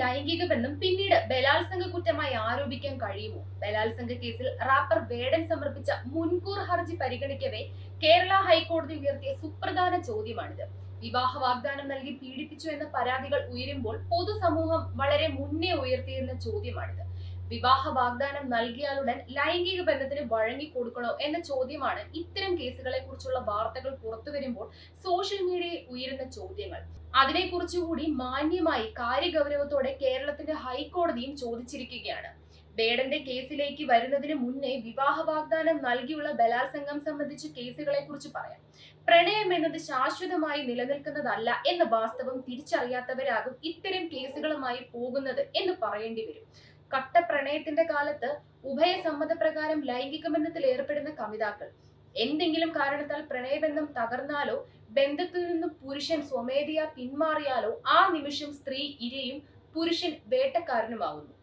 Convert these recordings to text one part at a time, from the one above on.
ലൈംഗിക ബന്ധം പിന്നീട് ബലാത്സംഗ കുറ്റമായി ആരോപിക്കാൻ കഴിയുമോ? ബലാത്സംഗ കേസിൽ റാപ്പർ വേടൻ സമർപ്പിച്ച മുൻകൂർ ഹർജി പരിഗണിക്കവേ കേരള ഹൈക്കോടതി ഉയർത്തിയ സുപ്രധാന ചോദ്യമാണിത്. വിവാഹ വാഗ്ദാനം നൽകി പീഡിപ്പിച്ചു എന്ന പരാതികൾ ഉയരുമ്പോൾ പൊതുസമൂഹം വളരെ മുന്നേ ഉയർത്തിയിരുന്ന ചോദ്യമാണിത്. വിവാഹ വാഗ്ദാനം നൽകിയാലുടൻ ലൈംഗിക ബന്ധത്തിന് വഴങ്ങി കൊടുക്കണോ എന്ന ചോദ്യമാണ് ഇത്തരം കേസുകളെ കുറിച്ചുള്ള വാർത്തകൾ പുറത്തു വരുമ്പോൾ സോഷ്യൽ മീഡിയയിൽ ഉയരുന്ന ചോദ്യങ്ങൾ. അതിനെക്കുറിച്ചുകൂടി മാന്യമായി കാര്യഗൗരവത്തോടെ കേരളത്തിന്റെ ഹൈക്കോടതിയും ചോദിച്ചിരിക്കുകയാണ്. ബേഡന്റെ കേസിലേക്ക് വരുന്നതിന് മുന്നേ വിവാഹ വാഗ്ദാനം നൽകിയുള്ള ബലാത്സംഗം സംബന്ധിച്ച കേസുകളെ കുറിച്ച് പറയാം. പ്രണയം എന്നത് ശാശ്വതമായി നിലനിൽക്കുന്നതല്ല എന്ന വാസ്തവം തിരിച്ചറിയാത്തവരാകും ഇത്തരം കേസുകളുമായി പോകുന്നത് എന്ന് പറയേണ്ടി വരും. കട്ട പ്രണയത്തിന്റെ കാലത്ത് ഉഭയസമ്മതപ്രകാരം ലൈംഗിക ബന്ധത്തിൽ ഏർപ്പെടുന്ന കമിതാക്കൾ എന്തെങ്കിലും കാരണത്താൽ പ്രണയബന്ധം തകർന്നാലോ ബന്ധത്തിൽ നിന്ന് പുരുഷൻ സ്വമേധയാ പിന്മാറിയാലോ ആ നിമിഷം സ്ത്രീ ഇരയും പുരുഷൻ വേട്ടക്കാരനുമാകുന്നു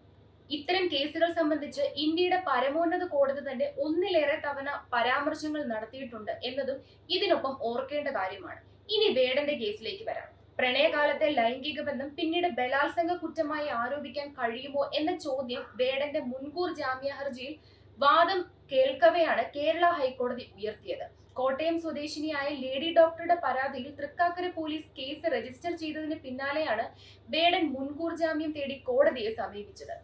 ഇത്തരം കേസുകൾ സംബന്ധിച്ച് ഇന്ത്യയുടെ പരമോന്നത കോടതി തന്നെ ഒന്നിലേറെ തവണ പരാമർശങ്ങൾ നടത്തിയിട്ടുണ്ട് എന്നതും ഇതിനൊപ്പം ഓർക്കേണ്ട കാര്യമാണ്. ഇനി വേടന്റെ കേസിലേക്ക് വരാം. പ്രണയകാലത്തെ ലൈംഗിക ബന്ധം പിന്നീട് ബലാത്സംഗ കുറ്റമായി ആരോപിക്കാൻ കഴിയുമോ എന്ന ചോദ്യം വേടന്റെ മുൻകൂർ ജാമ്യ ഹർജിയിൽ വാദം കേൾക്കവെയാണ് കേരള ഹൈക്കോടതി ഉയർത്തിയത്. കോട്ടയം സ്വദേശിനിയായ ലേഡി ഡോക്ടറുടെ പരാതിയിൽ തൃക്കാക്കര പോലീസ് കേസ് രജിസ്റ്റർ ചെയ്തതിന് പിന്നാലെയാണ് വേടൻ മുൻകൂർ ജാമ്യം തേടി കോടതിയെ സമീപിച്ചത്.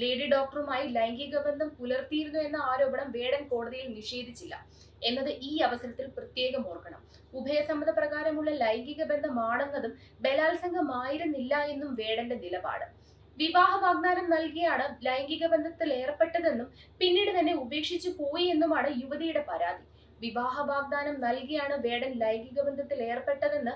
ലേഡി ഡോക്ടറുമായി ലൈംഗിക ബന്ധം പുലർത്തിയിരുന്നു എന്ന ആരോപണം വേടൻ കോടതിയിൽ നിഷേധിച്ചില്ല. എന്നത് ഈ അവസരത്തിൽ പ്രത്യേകം ഓർക്കണം. ഉഭയസമ്മത പ്രകാരമുള്ള ലൈംഗിക ബന്ധമാണെന്നതും ബലാത്സംഗമായിരുന്നില്ല എന്നും വേടന്റെ നിലപാട്. വിവാഹ വാഗ്ദാനം നൽകിയാണ് ലൈംഗിക ബന്ധത്തിൽ ഏർപ്പെട്ടതെന്നും പിന്നീട് തന്നെ ഉപേക്ഷിച്ചു പോയി എന്നുമാണ് യുവതിയുടെ പരാതി. വിവാഹ വാഗ്ദാനം നൽകിയാണ് വേടൻ ലൈംഗിക ബന്ധത്തിൽ ഏർപ്പെട്ടതെന്ന്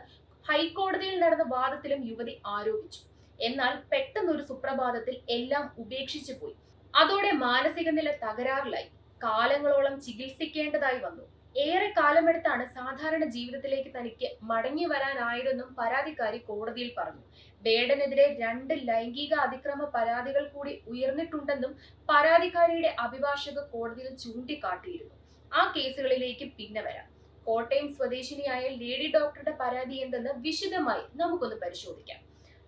ഹൈക്കോടതിയിൽ നടന്ന വാദത്തിലും യുവതി ആരോപിച്ചു. എന്നാൽ പെട്ടെന്നൊരു സുപ്രഭാതത്തിൽ എല്ലാം ഉപേക്ഷിച്ചു പോയി. അതോടെ മാനസിക നില തകരാറിലായി. കാലങ്ങളോളം ചികിത്സിക്കേണ്ടതായി വന്നു. ഏറെ കാലമെടുത്താണ് സാധാരണ ജീവിതത്തിലേക്ക് തനിക്ക് മടങ്ങി വരാനായതെന്നും പരാതിക്കാരി കോടതിയിൽ പറഞ്ഞു. ബേഡനെതിരെ രണ്ട് ലൈംഗിക അതിക്രമ പരാതികൾ കൂടി ഉയർന്നിട്ടുണ്ടെന്നും പരാതിക്കാരിയുടെ അഭിഭാഷക കോടതിയിൽ ചൂണ്ടിക്കാട്ടിയിരുന്നു. ആ കേസുകളിലേക്ക് പിന്നെ വരാം. കോട്ടയം സ്വദേശിനിയായ ലേഡി ഡോക്ടറുടെ പരാതി എന്തെന്ന് വിശദമായി നമുക്കൊന്ന് പരിശോധിക്കാം.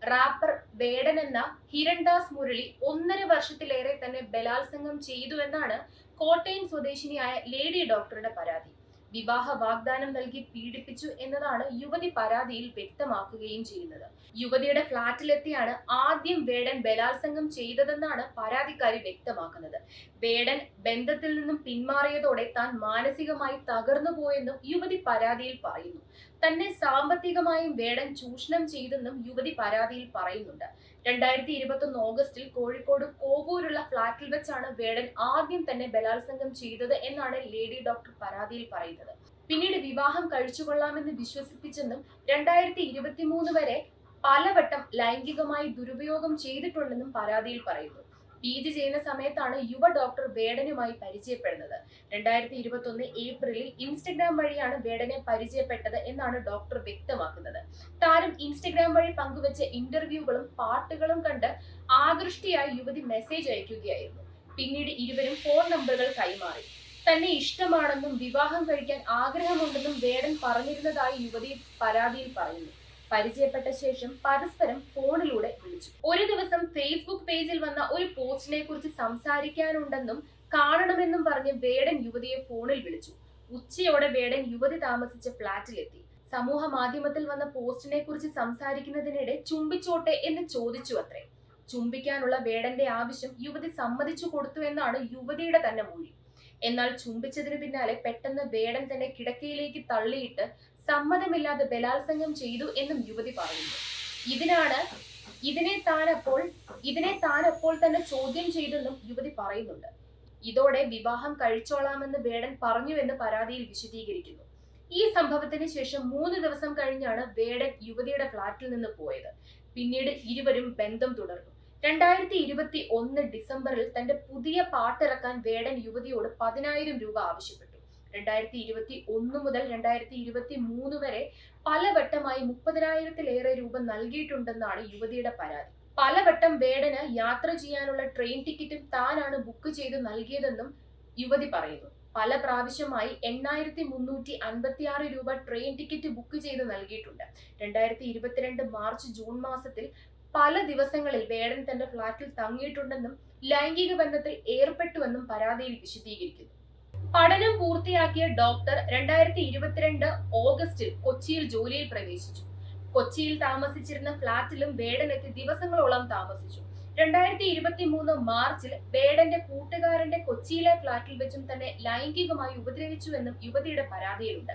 റാപ്പർ വേടൻ എന്ന ഹിരൺദാസ് മുരളി ഒന്നര വർഷത്തിലേറെ തന്നെ ബലാത്സംഗം ചെയ്തു എന്നാണ് കോട്ടയം സ്വദേശിനിയായ ലേഡി ഡോക്ടറുടെ പരാതി. വിവാഹ വാഗ്ദാനം നൽകി പീഡിപ്പിച്ചു എന്നതാണ് യുവതി പരാതിയിൽ വ്യക്തമാക്കുകയും ചെയ്യുന്നത്. യുവതിയുടെ ഫ്ളാറ്റിലെത്തിയാണ് ആദ്യം വേടൻ ബലാത്സംഗം ചെയ്തതെന്നാണ് പരാതിക്കാരി വ്യക്തമാക്കുന്നത്. വേടൻ ബന്ധത്തിൽ നിന്നും പിന്മാറിയതോടെ താൻ മാനസികമായി തകർന്നു പോയെന്നും യുവതി പരാതിയിൽ പറയുന്നു. തന്നെ സാമ്പത്തികമായും വേടൻ ചൂഷണം ചെയ്തെന്നും യുവതി പരാതിയിൽ പറയുന്നുണ്ട്. രണ്ടായിരത്തി ഇരുപത്തി ഒന്ന് ഓഗസ്റ്റിൽ കോഴിക്കോട് കോവൂരുള്ള ഫ്ളാറ്റിൽ വെച്ചാണ് വേടൻ ആദ്യം തന്നെ ബലാത്സംഗം ചെയ്തത് എന്നാണ് ലേഡി ഡോക്ടർ പരാതിയിൽ പറയുന്നത്. പിന്നീട് വിവാഹം കഴിച്ചുകൊള്ളാമെന്ന് വിശ്വസിപ്പിച്ചെന്നും രണ്ടായിരത്തി ഇരുപത്തി മൂന്ന് വരെ പലവട്ടം ലൈംഗികമായി ദുരുപയോഗം ചെയ്തിട്ടുണ്ടെന്നും പരാതിയിൽ പറയുന്നു. പി ജി ചെയ്യുന്ന സമയത്താണ് യുവ ഡോക്ടർ വേടനുമായി പരിചയപ്പെടുന്നത്. രണ്ടായിരത്തി ഇരുപത്തി ഒന്ന് ഏപ്രിലിൽ ഇൻസ്റ്റഗ്രാം വഴിയാണ് വേടനെ പരിചയപ്പെട്ടത് എന്നാണ് ഡോക്ടർ വ്യക്തമാക്കുന്നത്. താരം ഇൻസ്റ്റഗ്രാം വഴി പങ്കുവച്ച ഇന്റർവ്യൂകളും പാട്ടുകളും കണ്ട് ആകൃഷ്ടിയായി യുവതി മെസ്സേജ് അയക്കുകയായിരുന്നു. പിന്നീട് ഇരുവരും ഫോൺ നമ്പറുകൾ കൈമാറി. തന്നെ ഇഷ്ടമാണെന്നും വിവാഹം കഴിക്കാൻ ആഗ്രഹമുണ്ടെന്നും വേടൻ പറഞ്ഞിരുന്നതായി യുവതി പരാതിയിൽ പറയുന്നു. പരിചയപ്പെട്ട ശേഷം പരസ്പരം ഫോണിലൂടെ വിളിച്ചു. ഒരു ദിവസം ഫേസ്ബുക്ക് പേജിൽ വന്ന ഒരു പോസ്റ്റിനെ കുറിച്ച് സംസാരിക്കാനുണ്ടെന്നും കാണണമെന്നും പറഞ്ഞ് വേടൻ യുവതിയെ ഫോണിൽ വിളിച്ചു. ഉച്ചയോടെ വേടൻ യുവതി താമസിച്ച ഫ്ളാറ്റിലെത്തി സമൂഹ മാധ്യമത്തിൽ വന്ന പോസ്റ്റിനെ കുറിച്ച് സംസാരിക്കുന്നതിനിടെ ചുംബിച്ചോട്ടെ എന്ന് ചോദിച്ചു അത്രേ. ചുംബിക്കാനുള്ള വേടന്റെ ആവശ്യം യുവതി സമ്മതിച്ചു കൊടുത്തു എന്നാണ് യുവതിയുടെ തന്നെ മൊഴി. എന്നാൽ ചുംബിച്ചതിന് പിന്നാലെ പെട്ടെന്ന് വേടൻ തന്നെ കിടക്കയിലേക്ക് തള്ളിയിട്ട് സമ്മതമില്ലാതെ ബലാത്സംഗം ചെയ്തു എന്നും യുവതി പറയുന്നു. ഇതിനാണ് ഇതിനെ താൻ അപ്പോൾ ഇതിനെ താൻ അപ്പോൾ തന്നെ ചോദ്യം ചെയ്തെന്നും യുവതി പറയുന്നുണ്ട്. ഇതോടെ വിവാഹം കഴിച്ചോളാമെന്ന് വേടൻ പറഞ്ഞുവെന്ന് പരാതിയിൽ വിശദീകരിക്കുന്നു. ഈ സംഭവത്തിന് ശേഷം മൂന്ന് ദിവസം കഴിഞ്ഞാണ് വേടൻ യുവതിയുടെ ഫ്ളാറ്റിൽ നിന്ന് പോയത്. പിന്നീട് ഇരുവരും ബന്ധം തുടർന്നു. രണ്ടായിരത്തി ഇരുപത്തി ഒന്ന് ഡിസംബറിൽ തന്റെ പുതിയ പാട്ടിറക്കാൻ വേടൻ യുവതിയോട് പതിനായിരം രൂപ ആവശ്യപ്പെട്ടു. രണ്ടായിരത്തി ഇരുപത്തി ഒന്ന് മുതൽ രണ്ടായിരത്തി ഇരുപത്തി മൂന്ന് വരെ പലവട്ടമായി മുപ്പതിനായിരത്തിലേറെ രൂപ നൽകിയിട്ടുണ്ടെന്നാണ് യുവതിയുടെ പരാതി. പലവട്ടം വേടന് യാത്ര ചെയ്യാനുള്ള ട്രെയിൻ ടിക്കറ്റും താനാണ് ബുക്ക് ചെയ്ത് നൽകിയതെന്നും യുവതി പറയുന്നു. പല പ്രാവശ്യമായി എണ്ണായിരത്തി മുന്നൂറ്റി അൻപത്തി ആറ് രൂപ ട്രെയിൻ ടിക്കറ്റ് ബുക്ക് ചെയ്ത് നൽകിയിട്ടുണ്ട്. രണ്ടായിരത്തി ഇരുപത്തിരണ്ട് മാർച്ച് ജൂൺ മാസത്തിൽ പല ദിവസങ്ങളിൽ വേടൻ തന്റെ ഫ്ളാറ്റിൽ തങ്ങിയിട്ടുണ്ടെന്നും ലൈംഗിക ബന്ധത്തിൽ ഏർപ്പെട്ടുവെന്നും പരാതിയിൽ വിശദീകരിക്കുന്നു. പഠനം പൂർത്തിയാക്കിയ ഡോക്ടർ രണ്ടായിരത്തി ഇരുപത്തിരണ്ട് ഓഗസ്റ്റിൽ കൊച്ചിയിൽ ജോലിയിൽ പ്രവേശിച്ചു. കൊച്ചിയിൽ താമസിച്ചിരുന്ന ഫ്ളാറ്റിലും വേടനെത്തി ദിവസങ്ങളോളം താമസിച്ചു. രണ്ടായിരത്തി ഇരുപത്തി മൂന്ന് മാർച്ചിൽ വേടന്റെ കൂട്ടുകാരന്റെ കൊച്ചിയിലെ ഫ്ളാറ്റിൽ വെച്ചും തന്നെ ലൈംഗികമായി ഉപദ്രവിച്ചുവെന്നും യുവതിയുടെ പരാതിയിലുണ്ട്.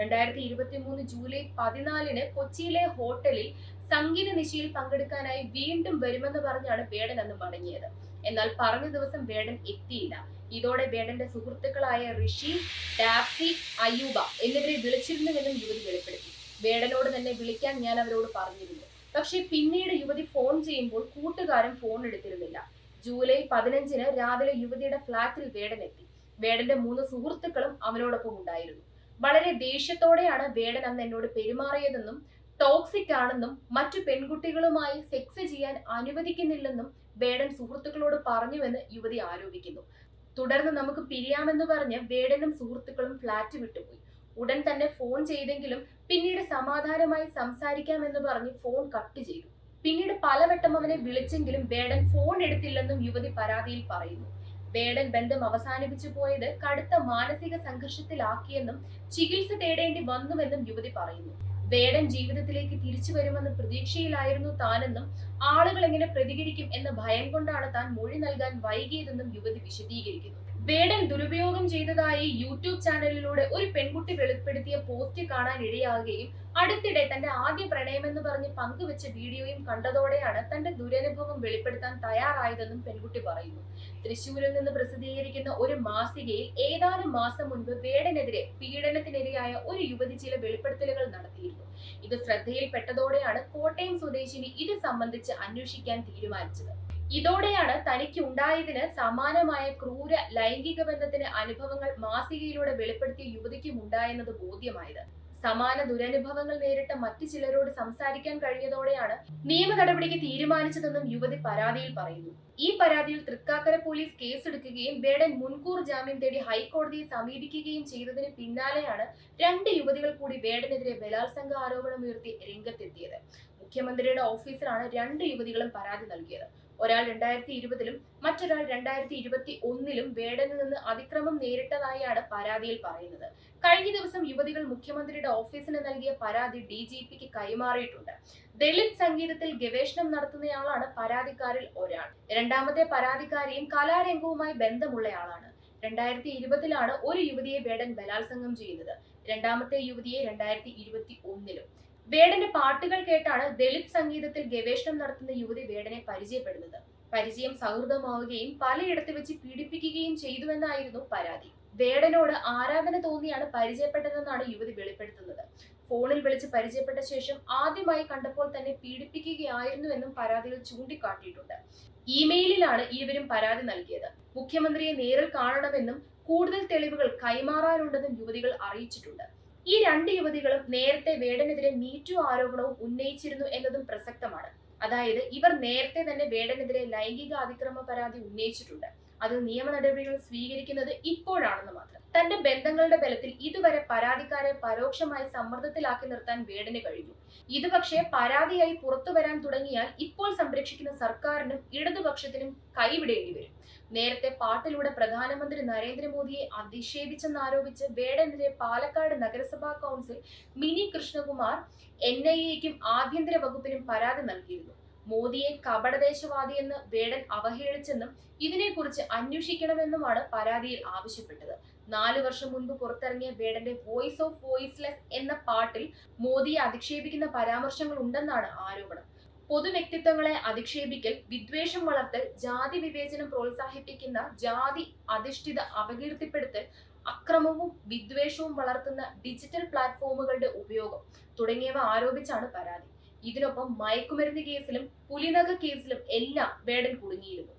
രണ്ടായിരത്തി ഇരുപത്തി മൂന്ന് ജൂലൈ പതിനാലിന് കൊച്ചിയിലെ ഹോട്ടലിൽ സംഗീത നിശയിൽ പങ്കെടുക്കാനായി വീണ്ടും വരുമെന്ന് പറഞ്ഞാണ് വേടൻ അന്ന് മടങ്ങിയത്. എന്നാൽ പറഞ്ഞ ദിവസം വേടൻ എത്തിയില്ല. ഇതോടെ വേടന്റെ സുഹൃത്തുക്കളായ ഋഷി ടാപ്സി അയ്യൂബ എന്നിവരെ വിളിച്ചിരുന്നുവെന്നും യുവതി വെളിപ്പെടുത്തി. വേടനോട് തന്നെ വിളിക്കാൻ ഞാൻ അവരോട് പറഞ്ഞിരുന്നു. പക്ഷേ പിന്നീട് യുവതി ഫോൺ ചെയ്യുമ്പോൾ കൂട്ടുകാരൻ ഫോൺ എടുത്തിരുന്നില്ല. ജൂലൈ പതിനഞ്ചിന് രാവിലെ യുവതിയുടെ ഫ്ളാറ്റിൽ വേടൻ എത്തി. വേടന്റെ മൂന്ന് സുഹൃത്തുക്കളും അവനോടൊപ്പം ഉണ്ടായിരുന്നു. വളരെ ദേഷ്യത്തോടെയാണ് വേടൻ അന്ന് എന്നോട് പെരുമാറിയതെന്നും ടോക്സിക് ആണെന്നും മറ്റു പെൺകുട്ടികളുമായി സെക്സ് ചെയ്യാൻ അനുവദിക്കുന്നില്ലെന്നും വേടൻ സുഹൃത്തുക്കളോട് പറഞ്ഞുവെന്ന് യുവതി ആരോപിക്കുന്നു. തുടർന്ന് നമുക്ക് പിരിയാമെന്ന് പറഞ്ഞ് വേടനും സുഹൃത്തുക്കളും ഫ്ലാറ്റ് വിട്ടുപോയി. ഉടൻ തന്നെ ഫോൺ ചെയ്തെങ്കിലും പിന്നീട് സമാധാനമായി സംസാരിക്കാമെന്ന് പറഞ്ഞ് ഫോൺ കട്ട് ചെയ്തു. പിന്നീട് പലവട്ടം അവനെ വിളിച്ചെങ്കിലും വേടൻ ഫോൺ എടുത്തില്ലെന്നും യുവതി പരാതിയിൽ പറയുന്നു. വേടൻ ബന്ധം അവസാനിപ്പിച്ചു പോയത് കടുത്ത മാനസിക സംഘർഷത്തിലാക്കിയെന്നും ചികിത്സ തേടേണ്ടി വന്നുവെന്നും യുവതി പറയുന്നു. വേടൻ ജീവിതത്തിലേക്ക് തിരിച്ചു വരുമെന്ന പ്രതീക്ഷയിലായിരുന്നു താനെന്നും ആളുകൾ എങ്ങനെ പ്രതികരിക്കും എന്ന ഭയം കൊണ്ടാണ് താൻ മൊഴി നൽകാൻ വൈകിയതെന്നും യുവതി വിശദീകരിക്കുന്നു. വേടൻ ദുരുപയോഗം ചെയ്തതായി യൂട്യൂബ് ചാനലിലൂടെ ഒരു പെൺകുട്ടി വെളിപ്പെടുത്തിയ പോസ്റ്റ് കാണാൻ ഇടയാകുകയും അടുത്തിടെ തന്റെ ആദ്യ പ്രണയമെന്ന് പറഞ്ഞ് പങ്കുവെച്ച വീഡിയോയും കണ്ടതോടെയാണ് തന്റെ ദുരനുഭവം വെളിപ്പെടുത്താൻ തയ്യാറായതെന്നും പെൺകുട്ടി പറയുന്നു. തൃശൂരിൽ നിന്ന് പ്രസിദ്ധീകരിക്കുന്ന ഒരു മാസികയിൽ ഏതാനും മാസം മുൻപ് വേടനെതിരെ പീഡനത്തിനിരയായ ഒരു യുവതി ചില വെളിപ്പെടുത്തലുകൾ നടത്തിയിരുന്നു. ഇത് ശ്രദ്ധയിൽപ്പെട്ടതോടെയാണ് കോട്ടയം സ്വദേശിനി ഇത് സംബന്ധിച്ച് അന്വേഷിക്കാൻ തീരുമാനിച്ചത്. ഇതോടെയാണ് തനിക്ക് ഉണ്ടായതിന് സമാനമായ ക്രൂര ലൈംഗിക ബന്ധത്തിന് അനുഭവങ്ങൾ മാസികയിലൂടെ വെളിപ്പെടുത്തിയ യുവതിക്കും ഉണ്ടായെന്നത് ബോധ്യമായത്. സമാന ദുരനുഭവങ്ങൾ നേരിട്ട മറ്റു ചിലരോട് സംസാരിക്കാൻ കഴിഞ്ഞതോടെയാണ് നിയമ നടപടിക്ക് തീരുമാനിച്ചതെന്നും യുവതി പരാതിയിൽ പറയുന്നു. ഈ പരാതിയിൽ തൃക്കാക്കര പോലീസ് കേസെടുക്കുകയും വേടൻ മുൻകൂർ ജാമ്യം തേടി ഹൈക്കോടതിയെ സമീപിക്കുകയും ചെയ്തതിന് പിന്നാലെയാണ് രണ്ട് യുവതികൾ കൂടി വേടനെതിരെ ബലാത്സംഗ ആരോപണം ഉയർത്തി രംഗത്തെത്തിയത്. മുഖ്യമന്ത്രിയുടെ ഓഫീസിലാണ് രണ്ട് യുവതികളും പരാതി നൽകിയത്. ഒരാൾ രണ്ടായിരത്തി ഇരുപതിലും മറ്റൊരാൾ രണ്ടായിരത്തി ഇരുപത്തി ഒന്നിലും വേടനിൽ നിന്ന് അതിക്രമം നേരിട്ടതായാണ് പരാതിയിൽ പറയുന്നത്. കഴിഞ്ഞ ദിവസം യുവതികൾ മുഖ്യമന്ത്രിയുടെ ഓഫീസിന് നൽകിയ പരാതി ഡി ജി പിക്ക് കൈമാറിയിട്ടുണ്ട്. ദളിത് സംഗീതത്തിൽ ഗവേഷണം നടത്തുന്നയാളാണ് പരാതിക്കാരിൽ ഒരാൾ. രണ്ടാമത്തെ പരാതിക്കാരിയും കലാരംഗവുമായി ബന്ധമുള്ളയാളാണ് രണ്ടായിരത്തി ഇരുപതിലാണ് ഒരു യുവതിയെ വേടൻ ബലാത്സംഗം ചെയ്യുന്നത്. രണ്ടാമത്തെ യുവതിയെ രണ്ടായിരത്തി ഇരുപത്തി ഒന്നിലും വേടന്റെ പാട്ടുകൾ കേട്ടാണ് ദളിത് സംഗീതത്തിൽ ഗവേഷണം നടത്തുന്ന യുവതി വേടനെ പരിചയപ്പെടുന്നത്. പരിചയം സൗഹൃദമാവുകയും പലയിടത്ത് വെച്ച് പീഡിപ്പിക്കുകയും ചെയ്തുവെന്നായിരുന്നു പരാതി. വേടനോട് ആരാധന തോന്നിയാണ് പരിചയപ്പെട്ടതെന്നാണ് യുവതി വെളിപ്പെടുത്തുന്നത്. ഫോണിൽ വിളിച്ച് പരിചയപ്പെട്ട ശേഷം ആദ്യമായി കണ്ടപ്പോൾ തന്നെ പീഡിപ്പിക്കുകയായിരുന്നുവെന്നും പരാതിയിൽ ചൂണ്ടിക്കാട്ടിയിട്ടുണ്ട്. ഇമെയിലിലാണ് ഇരുവരും പരാതി നൽകിയത്. മുഖ്യമന്ത്രിയെ നേരിൽ കാണണമെന്നും കൂടുതൽ തെളിവുകൾ കൈമാറാനുണ്ടെന്നും യുവതികൾ അറിയിച്ചിട്ടുണ്ട്. ഈ രണ്ട് യുവതികളും നേരത്തെ വേടനെതിരെ മീറ്റു ആരോപണവും ഉന്നയിച്ചിരുന്നു എന്നതും പ്രസക്തമാണ്. അതായത് ഇവർ നേരത്തെ തന്നെ വേടനെതിരെ ലൈംഗിക അതിക്രമ പരാതി ഉന്നയിച്ചിട്ടുണ്ട്. അത് നിയമ നടപടികൾ സ്വീകരിക്കുന്നത് ഇപ്പോഴാണെന്ന് മാത്രം. തന്റെ ബന്ധങ്ങളുടെ ബലത്തിൽ ഇതുവരെ പരാതിക്കാരെ പരോക്ഷമായി സമ്മർദ്ദത്തിലാക്കി നിർത്താൻ വേടന് കഴിഞ്ഞു. ഇത് പക്ഷേ പരാതിയായി പുറത്തു വരാൻ തുടങ്ങിയാൽ ഇപ്പോൾ സംരക്ഷിക്കുന്ന സർക്കാരിനും ഇടതുപക്ഷത്തിനും കൈവിടേണ്ടി വരും. നേരത്തെ പാട്ടിലൂടെ പ്രധാനമന്ത്രി നരേന്ദ്രമോദിയെ അധിക്ഷേപിച്ചെന്നാരോപിച്ച് വേടനെതിരെ പാലക്കാട് നഗരസഭാ council Mini Krishnakumar N I എക്കും ആഭ്യന്തര വകുപ്പിനും പരാതി നൽകിയിരുന്നു. മോദിയെ കപടദേശവാദിയെന്ന് വേടൻ അവഹേളിച്ചെന്നും ഇതിനെക്കുറിച്ച് അന്വേഷിക്കണമെന്നുമാണ് പരാതിയിൽ ആവശ്യപ്പെട്ടത്. നാലു വർഷം മുൻപ് പുറത്തിറങ്ങിയ വേടന്റെ വോയിസ് ഓഫ് വോയിസ്ലെസ് എന്ന പാട്ടിൽ മോദിയെ അധിക്ഷേപിക്കുന്ന പരാമർശങ്ങൾ ഉണ്ടെന്നാണ് ആരോപണം. പൊതുവ്യക്തിത്വങ്ങളെ അധിക്ഷേപിക്കൽ വിദ്വേഷം വളർത്തൽ ജാതി വിവേചനം പ്രോത്സാഹിപ്പിക്കുന്ന ജാതി അധിഷ്ഠിത അപകീർത്തിപ്പെടുത്തൽ അക്രമവും വിദ്വേഷവും വളർത്തുന്ന ഡിജിറ്റൽ പ്ലാറ്റ്ഫോമുകളുടെ ഉപയോഗം തുടങ്ങിയവ ആരോപിച്ചാണ് പരാതി. ഇതിനൊപ്പം മയക്കുമരുന്ന് കേസിലും പുലിനഗ കേസിലും എല്ലാം വേടൻ കുടുങ്ങിയിരുന്നു.